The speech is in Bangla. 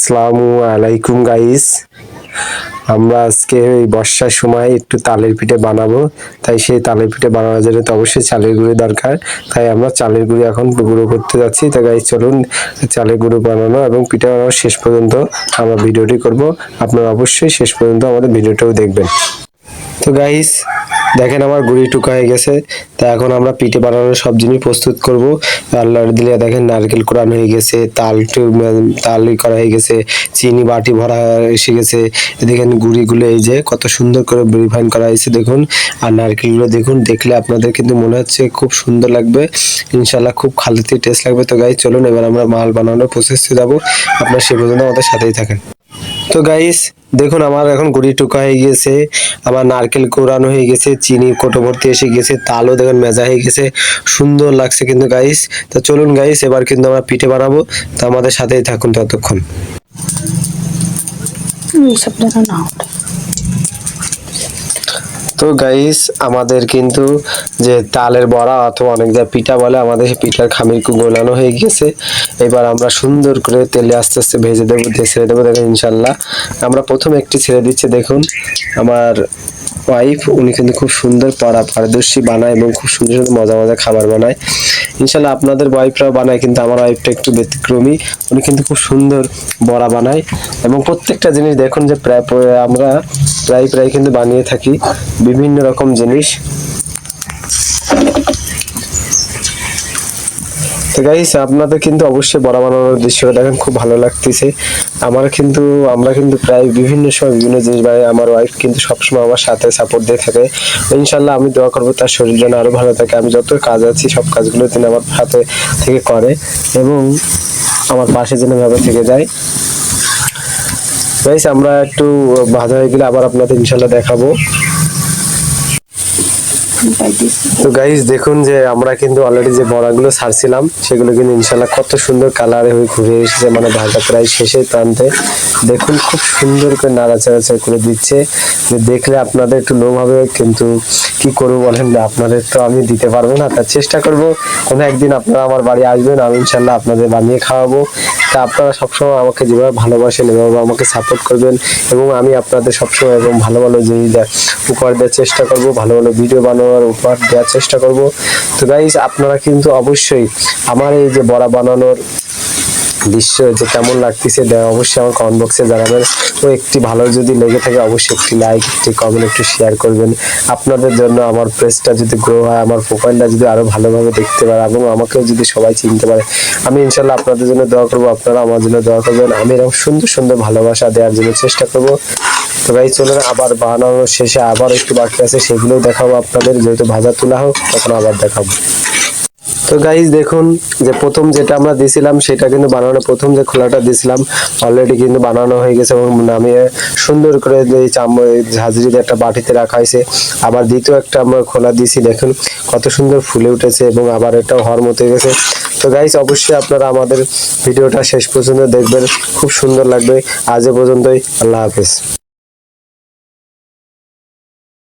আসসালামু আলাইকুম গাইস আমরা আজকে এই বর্ষার সময় একটু তালের পিঠে বানাবো। তাই সেই তালের পিঠে বানানোর জন্য তো অবশ্যই চালের গুঁড়ি দরকার। তাই আমরা চালের গুঁড়ি এখন গুঁড়ো করতে যাচ্ছি। তো গাইস চলুন চালের গুঁড়ো বানানো এবং পিঠে বানানো শেষ পর্যন্ত আমরা ভিডিওটি করব। আপনারা অবশ্যই শেষ পর্যন্ত আমাদের ভিডিওটাও দেখবেন। তো গাইস দেখেন আমার গুড়ি টুকা হয়ে গেছে। তা এখন আমরা পিঠে বানানোর সব জিনিস প্রস্তুত করব। আল্লাহ দিলে দেখেন নারকেল কোরআন হয়ে গেছে, তাল তাল করা হয়ে গেছে, চিনি বাটি ভরা এসে গেছে। দেখেন গুড়িগুলো এই যে কত সুন্দর করে রিফাইন করা হয়েছে দেখুন। আর নারকেলগুলো দেখুন, দেখলে আপনাদের কিন্তু মনে হচ্ছে খুব সুন্দর লাগবে। ইনশাল্লাহ খুব খালিতে টেস্ট লাগবে। তো গাইস চলুন এবার আমরা মাল বানানোর প্রসেসে যাব। আপনার সে পর্যন্ত আমাদের সাথেই থাকেন। তো গাইস দেখুন আমার এখন গুড়ি টুকা হয়ে গেছে, আমার নারকেল কোরানো হয়ে গেছে, চিনি কোটো ভর্তি এসে গেছে, তালও দেখুন মেজা হয়ে গেছে, সুন্দর লাগছে কিন্তু গাইস তো চলুন গাইস এবার কিন্তু আমরা পিঠে বানাবো, তো আমাদের সাথেই থাকুন ততক্ষণ এইসব যেন না ওঠে তো গাইস আমাদের কিন্তু যে তালের বড়া অথবা অনেক যা পিঠা বলে, আমাদের পিঠার খামির গোলানো হয়ে গিয়েছে। এবার আমরা সুন্দর করে তেলে আস্তে আস্তে ভেজে দেবো ছেড়ে দেবো, দেখুন ইনশাল্লাহ আমরা প্রথম একটি ছেড়ে দিচ্ছি, দেখুন। আমার ওয়াইফ উনি কিন্তু খুব সুন্দর পাড়া, পারদর্শী বানায় এবং খুব সুন্দর সুন্দর মজা মজা খাবার বানায়। ইনশাল্লাহ আপনাদের ওয়াইফরাও বানায় কিন্তু, আমার ওয়াইফটা একটু ব্যতিক্রমী। উনি কিন্তু খুব সুন্দর বড়া বানায় এবং প্রত্যেকটা জিনিস দেখুন যে প্রায়, আমরা প্রায় প্রায় কিন্তু বানিয়ে থাকি। বিভিন্ন রকম জিনিস। তো গাইস আপনাদের কিন্তু অবশ্যই বড়া বানানোর দৃশ্যটা দেখেন, খুব ভালো লাগতেছে। আমার কিন্তু, আমরা কিন্তু প্রায় বিভিন্ন সময় বিভিন্ন জিনিস বানাই। আমার ওয়াইফ কিন্তু সবসময় আমার সাথে সাপোর্ট দিয়ে থাকে। ইনশাল্লাহ আমি দোয়া করব তার শরীর যেন আরও ভালো থাকে। আমি যত কাজ আছি, সব কাজগুলো তিনি আমার হাতে থেকে করে এবং আমার পাশে যেন ভাবে থেকে যায়। গাইস আমরা একটু ভাজা হয়ে গেলে আবার আপনাদের ইনশাল্লাহ দেখাবো। তো গাইস দেখুন যে আমরা কিন্তু অলরেডি যে বড়াগুলো ছাড়ছিলাম সেগুলো কিন্তু ইনশাল্লাহ কত সুন্দর কালারে হয়ে ঘুরে এসেছে মানে ভাজা প্রায় শেষের প্রান্তে। দেখুন, খুব সুন্দর করে নাড়াচাড়া করে দিচ্ছে। যে দেখলে আপনাদের একটু লোভ হবে, কিন্তু কি করব বলেন না, আপনাদের তো আমি দিতে পারব না তার চেষ্টা করব। কোনো একদিন আপনারা আমার বাড়ি আসবেন, আমি ইনশাল্লাহ আপনাদের বানিয়ে খাওয়াবো। তা আপনারা সবসময় আমাকে যেভাবে ভালোবাসেন, এভাবে আমাকে সাপোর্ট করবেন, এবং আমি আপনাদের সবসময় এবং ভালো ভালো জিনিস উপহার দেওয়ার চেষ্টা করব, ভালো ভালো ভিডিও বানানোর উপহার দেওয়ার চেষ্টা করব। তো গাইজ আপনারা কিন্তু অবশ্যই আমার এই যে বড়া বানানোর দৃশ্য যে কেমন লাগতেছে অবশ্যই আমার কমেন্ট বক্সে জানাবেন। ও একটি ভালো যদি লেগে থাকে, অবশ্যই একটি লাইক একটি কমেন্ট একটু শেয়ার করবেন। আপনাদের জন্য আমার পেজটা যদি গ্রো হয়, আমার প্রোফাইলটা যদি আরও ভালোভাবে দেখতে পারে, এবং আমাকেও যদি সবাই চিনতে পারে, আমি ইনশাল্লাহ আপনাদের জন্য দোয়া করব, আপনারা আমার জন্য দোয়া করবেন। আমি এরকম সুন্দর সুন্দর ভালোবাসা দেওয়ার জন্য চেষ্টা করব। তো ভাই চলুন আবার বানানোর শেষে আবার একটু বাকি আছে, সেগুলোও দেখাবো আপনাদের। যেহেতু ভাজা তোলা হোক, তখন আবার দেখাবো। তো গাইজ দেখুন যে প্রথম যেটা আমরা দিয়েছিলাম, সেটা কিন্তু বানানো প্রথম যে খোলাটা দিয়েছিলাম অলরেডি কিন্তু বানানো হয়ে গেছে এবং নামিয়ে সুন্দর করে এই চাম ঝাঁঝরিতে একটা বাটিতে রাখা হয়েছে। আবার দ্বিতীয় একটা আমরা খোলা দিয়েছি, দেখুন কত সুন্দর ফুলে উঠেছে এবং আবার এটাও হওয়ার মতো গেছে। তো গাইজ অবশ্যই আপনারা আমাদের ভিডিওটা শেষ পর্যন্ত দেখবেন। খুব সুন্দর লাগবে। আজ এ পর্যন্তই, আল্লাহ হাফিজ।